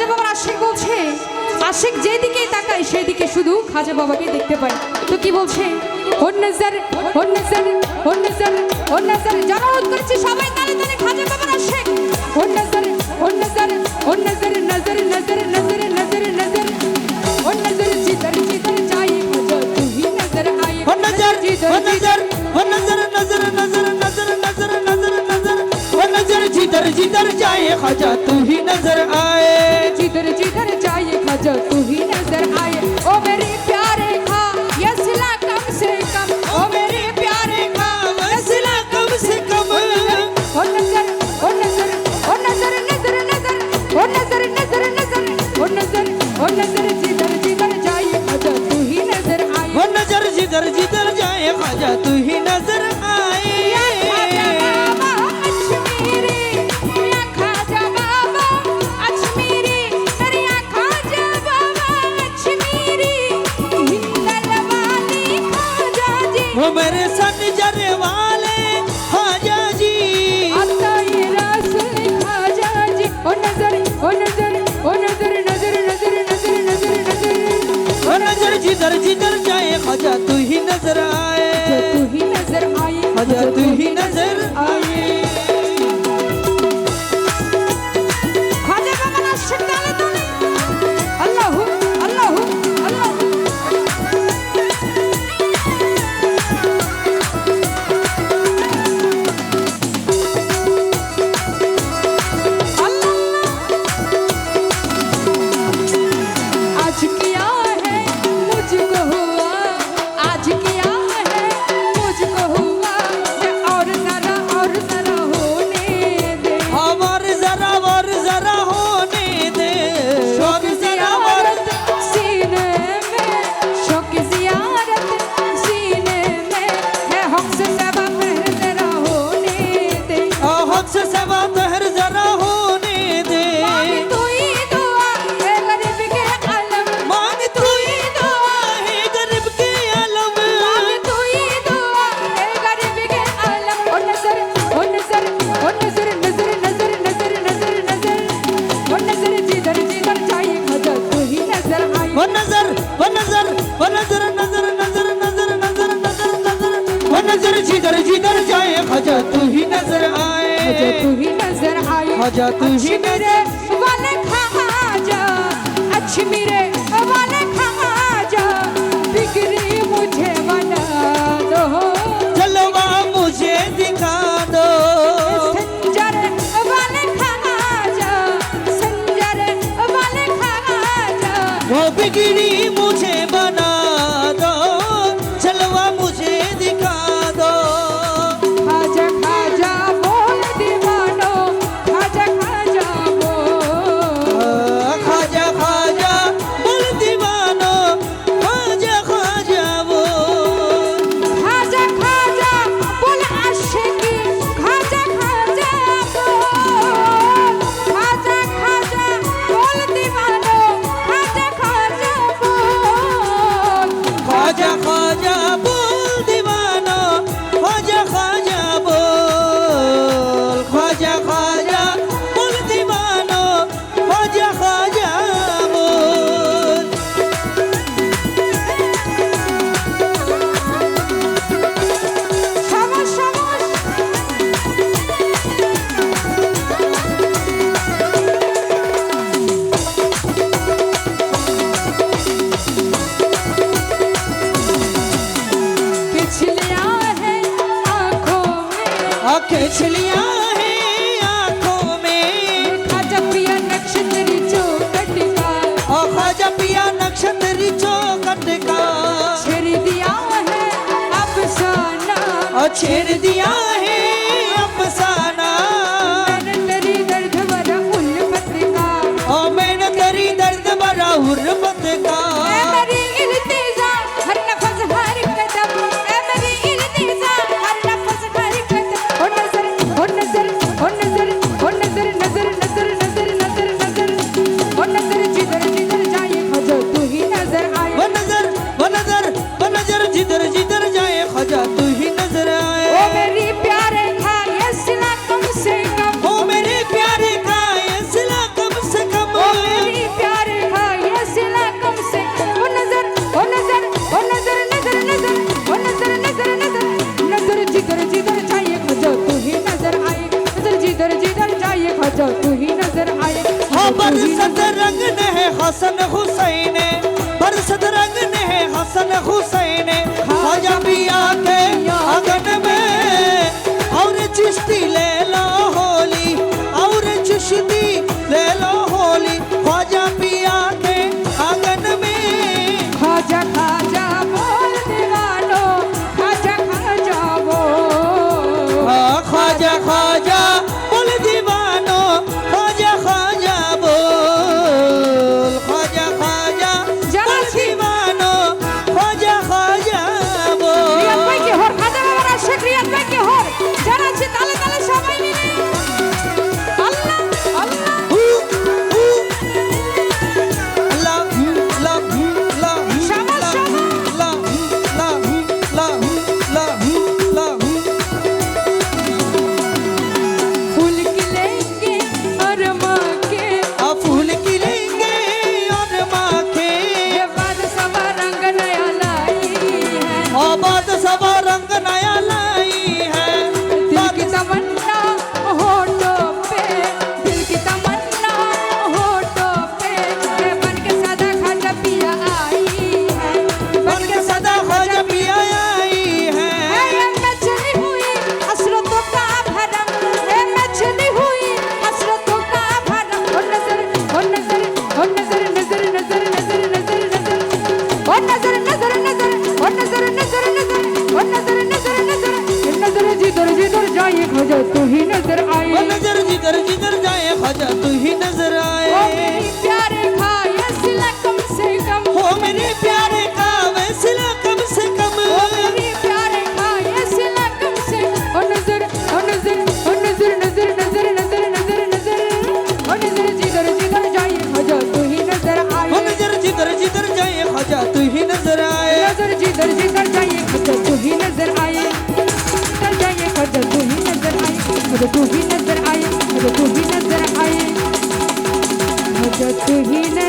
খাজা বাবার আশিক বলছে আশিক যেদিকেই তাকায় সেদিকে শুধু খাজা বাবাকে দেখতে পায়। তো কি বলছে? অন্যজার অন্যজার অন্যজার সবাই তালে তালে খাজা বাবার আশেক অন্যজার অন্যজার অন্যজার খাজা তুহি নজর नजर जिधर जिधर जाए खजा तू ही नजर आए खजा तू ही नजर आए खजा तू ही नजर खिचलिया है आंखों में खाजा पिया नक्षत्री चौकट का ओ खाजा पिया नक्षत्री चौकट का छेड़ दिया है अफसाना छेड़ दिया برسد رنگ نے حسن حسین، برسد رنگ نے حسن حسین۔ خواجہ بھی آتے آگن میں، اور چشتی لیلا ہولی، اور چشتی যত হি هذا توهين الدرعاية هذا توهين الدرعاية هذا توهين